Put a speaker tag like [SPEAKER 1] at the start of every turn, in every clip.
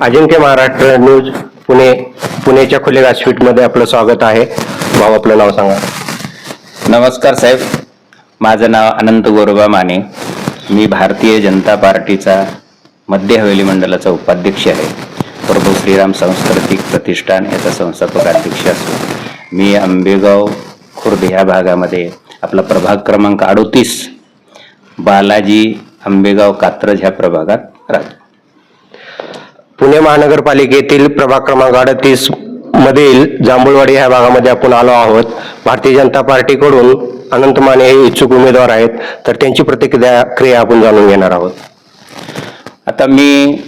[SPEAKER 1] अजिंक्य Maharashtra news Pune पुणेच्या खुले व्यासपीठमध्ये आपलं स्वागत आहे. भाऊ आपलं नाव सांगा.
[SPEAKER 2] नमस्कार साहेब. माझं नाव अनंत गोरोबा माने. मी भारतीय जनता पार्टीचा मध्य हवेली मंडळाचा उपाध्यक्ष आहे. प्रभू श्रीराम सांस्कृतिक प्रतिष्ठान याचा संस्थापक अध्यक्ष असून मी आंबेगाव खुर्द ह्या भागामध्ये आपला प्रभाग क्रमांक अडोतीस बालाजी आंबेगाव कात्रज ह्या प्रभागात राहतो.
[SPEAKER 1] पुणे महानगरपालिकेतील प्रभाग क्रमांक अडतीस मधील जांभूळवाडी ह्या भागामध्ये आपण आलो आहोत. भारतीय जनता पार्टीकडून अनंत माने हे इच्छुक उमेदवार आहेत. तर त्यांची प्रतिक्रिया क्रिया आपण जाणून घेणार आहोत.
[SPEAKER 2] आता मी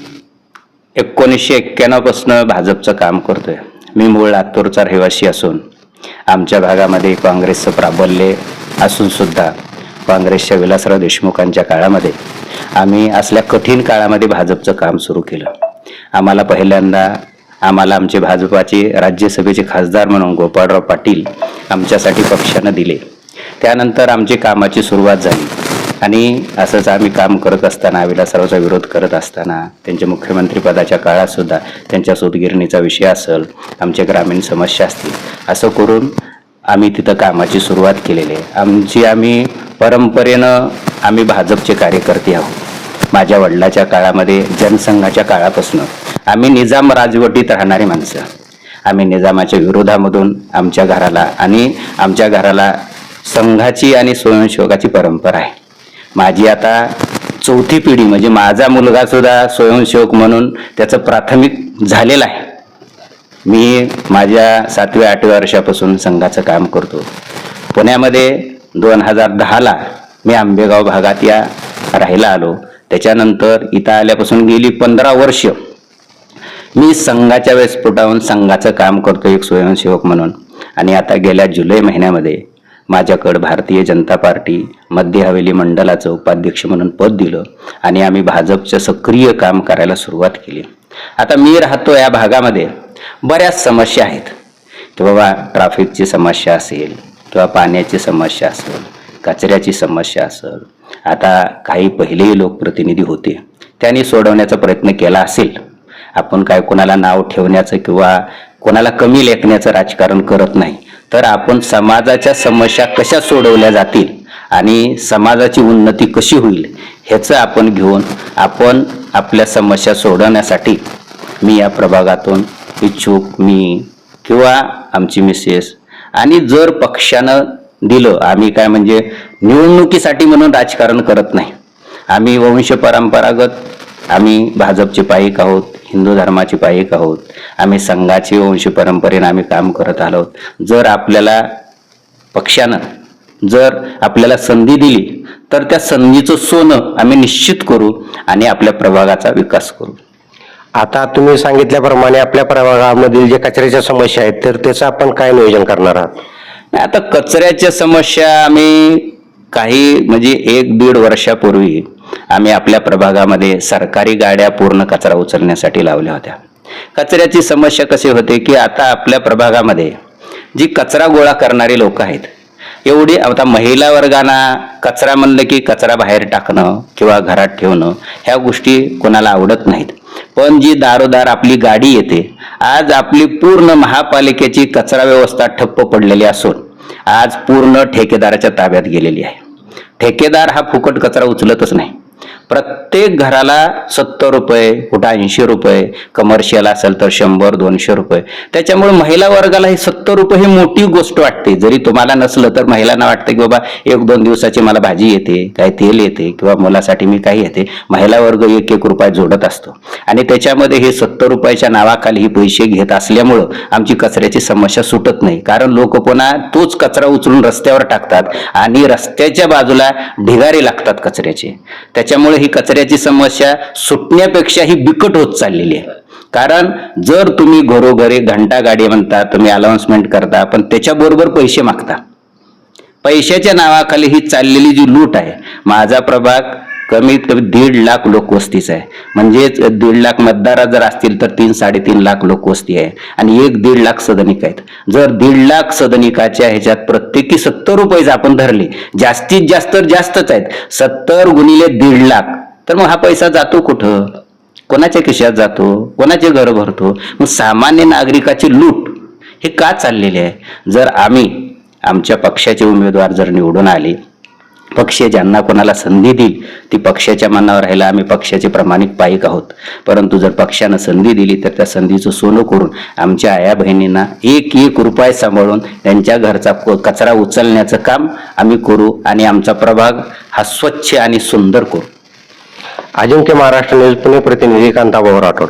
[SPEAKER 2] एकोणीसशे एक्क्याण्णवपासून भाजपचं काम करतोय. मी मूळ लातूरचा रहिवासी असून आमच्या भागामध्ये काँग्रेसचं प्राबल्य असून सुद्धा काँग्रेसच्या विलासराव देशमुखांच्या काळामध्ये आम्ही असल्या कठीण काळामध्ये भाजपचं काम सुरू केलं. आम्हाला पहिल्यांदा आम्हाला आमचे भाजपाचे राज्यसभेचे खासदार म्हणून गोपाळराव पाटील आमच्यासाठी पक्षानं दिले. त्यानंतर आमची कामाची सुरुवात झाली. आणि असंच आम्ही काम करत असताना विलासरावचा विरोध करत असताना त्यांच्या मुख्यमंत्रीपदाच्या काळातसुद्धा त्यांच्या सूतगिरणीचा विषय असेल आमच्या ग्रामीण समस्या असतील असं करून आम्ही तिथं कामाची सुरुवात केलेली आहे. आमची आम्ही परंपरेनं आम्ही भाजपचे कार्यकर्ते आहोत. माझ्या वडिलाच्या काळामध्ये जनसंघाच्या काळापासून आम्ही निजाम राजवटीत राहणारी माणसं. आम्ही निजामाच्या विरोधामधून आमच्या घराला आणि आमच्या घराला संघाची आणि स्वयंसेवकाची परंपरा आहे. माझी आता चौथी पिढी म्हणजे माझा मुलगा सुद्धा स्वयंसेवक म्हणून त्याचं प्राथमिक झालेलं आहे. मी माझ्या सातव्या आठव्या वर्षापासून संघाचं काम करतो. पुण्यामध्ये दोन हजार दहाला मी आंबेगाव भागात या राहायला आलो. त्याच्यानंतर इथं आल्यापासून गेली पंधरा वर्ष. मी संघाच्या व्यासपीठावरून संघाचं काम करतो एक स्वयंसेवक म्हणून. आणि आता गेल्या जुलै महिन्यामध्ये माझ्याकडं भारतीय जनता पार्टी मध्य हवेली मंडळाचं उपाध्यक्ष म्हणून पद दिलं आणि आम्ही भाजपचं सक्रिय काम करायला सुरुवात केली. आता मी राहतो या भागामध्ये. बऱ्याच समस्या आहेत. की बाबा ट्रॅफिकची समस्या असेल किंवा पाण्याची समस्या असेल कचऱ्याची समस्या असेल आता काही पहिलेही लोकप्रतिनिधी होते. त्यांनी सोडवण्याचा प्रयत्न केला असेल. आपण काय कोणाला नाव ठेवण्याचं किंवा कोणाला कमी लेखण्याचं राजकारण करत नाही तर आपण समाजाच्या समस्या कशा सोडवल्या जातील आणि समाजाची उन्नती कशी होईल ह्याचं आपण घेऊन आपण आपल्या समस्या सोडवण्यासाठी मी या प्रभागातून इच्छुक मी किंवा आमची मिसेस आणि जर पक्षानं दिलं आम्ही काय म्हणजे निवडणुकीसाठी म्हणून राजकारण करत नाही. आम्ही वंश परंपरागत आम्ही भाजपचे पाईक आहोत हिंदू धर्माचे पाईक आहोत. आम्ही संघाची वंश परंपरेनं आम्ही काम करत आलो आहोत जर आपल्याला पक्षानं जर आपल्याला संधी दिली तर त्या संधीचं सोनं आम्ही निश्चित करू आणि आपल्या प्रभागाचा विकास करू.
[SPEAKER 1] आता तुम्ही सांगितल्याप्रमाणे आपल्या प्रभागामधील जे कचऱ्याच्या समस्या आहेत तर त्याचं आपण काय नियोजन करणार आहात?
[SPEAKER 2] नाही, आता कचऱ्याच्या समस्या आम्ही काही म्हणजे एक दीड वर्षापूर्वी आम्ही आपल्या प्रभागामध्ये सरकारी गाड्या पूर्ण कचरा उचलण्यासाठी लावल्या होत्या. कचऱ्याची समस्या कशी होते की आता आपल्या प्रभागामध्ये जी कचरा गोळा करणारी लोक आहेत एवढी आता महिला वर्गांना कचरा म्हणलं की कचरा बाहेर टाकणं किंवा घरात ठेवणं ह्या गोष्टी कोणाला आवडत नाहीत. पण जी दारोदार आपली गाडी येते आज आपली पूर्ण महापालिकेची कचरा व्यवस्था ठप्प पडलेली असून आज पूर्ण ठेकेदाराच्या ताब्यात गेलेली आहे. ठेकेदार हा फुकट कचरा उचलतच नाही. प्रत्येक घराला सत्तर रुपये कुठं ऐंशी रुपये कमर्शियल असेल तर शंभर दोनशे रुपये. त्याच्यामुळे महिला वर्गाला हे सत्तर रुपये ही मोठी गोष्ट वाटते. जरी तुम्हाला नसलं तर महिलांना वाटतं की बाबा एक दोन दिवसाची मला भाजी येते काय तेल येते किंवा मुलासाठी मी काही येते. महिला वर्ग एक एक रुपये जोडत असतो. आणि त्याच्यामध्ये हे सत्तर रुपयाच्या नावाखाली हे पैसे घेत असल्यामुळं आमची कचऱ्याची समस्या सुटत नाही. कारण लोक पुन्हा तोच कचरा उचलून रस्त्यावर टाकतात आणि रस्त्याच्या बाजूला ढिगारे लागतात कचऱ्याचे. त्याच्यामुळे ही कचऱ्याची समस्या सुटण्यापेक्षा ही बिकट होत चाललेली आहे. कारण जर तुम्ही घरोघरी घंटा गाडी म्हणता तुम्ही अनाऊन्समेंट करता पण त्याच्याबरोबर पैसे मागता. पैशाच्या नावाखाली ही चाललेली जी लूट आहे माझा प्रभाग कमीत कमी दीड लाख लोकवस्तीच आहे. म्हणजेच दीड लाख मतदार जर असतील तर तीन साडेतीन लाख लोकवस्ती आहे. आणि एक दीड लाख सदनिक आहेत. जर दीड लाख सदनिकाच्या ह्याच्यात प्रत्येकी सत्तर रुपये आपण धरले जास्तीत जास्त तर जास्तच आहेत. सत्तर गुणिले दीड लाख तर मग हा पैसा जातो कुठं? कोणाच्या खिशात जातो? कोणाचे घर भरतो? मग सामान्य नागरिकाची लूट हे का चाललेले आहे? जर आम्ही आमच्या पक्षाचे उमेदवार जर निवडून आले पक्ष ज्यांना कोणाला संधी देईल ती पक्षाच्या मनावर राहिला आम्ही पक्षाचे प्रामाणिक पाईक आहोत. परंतु जर पक्षानं संधी दिली तर त्या संधीचं सोनं करून आमच्या आया बहिणींना एक एक रुपये सांभाळून त्यांच्या घरचा को- कचरा उचलण्याचं काम आम्ही करू आणि आमचा प्रभाग हा स्वच्छ आणि सुंदर करू.
[SPEAKER 1] अजिंक्य महाराष्ट्र न्यूज पुणे प्रतिनिधी कांताभाऊ राठोड.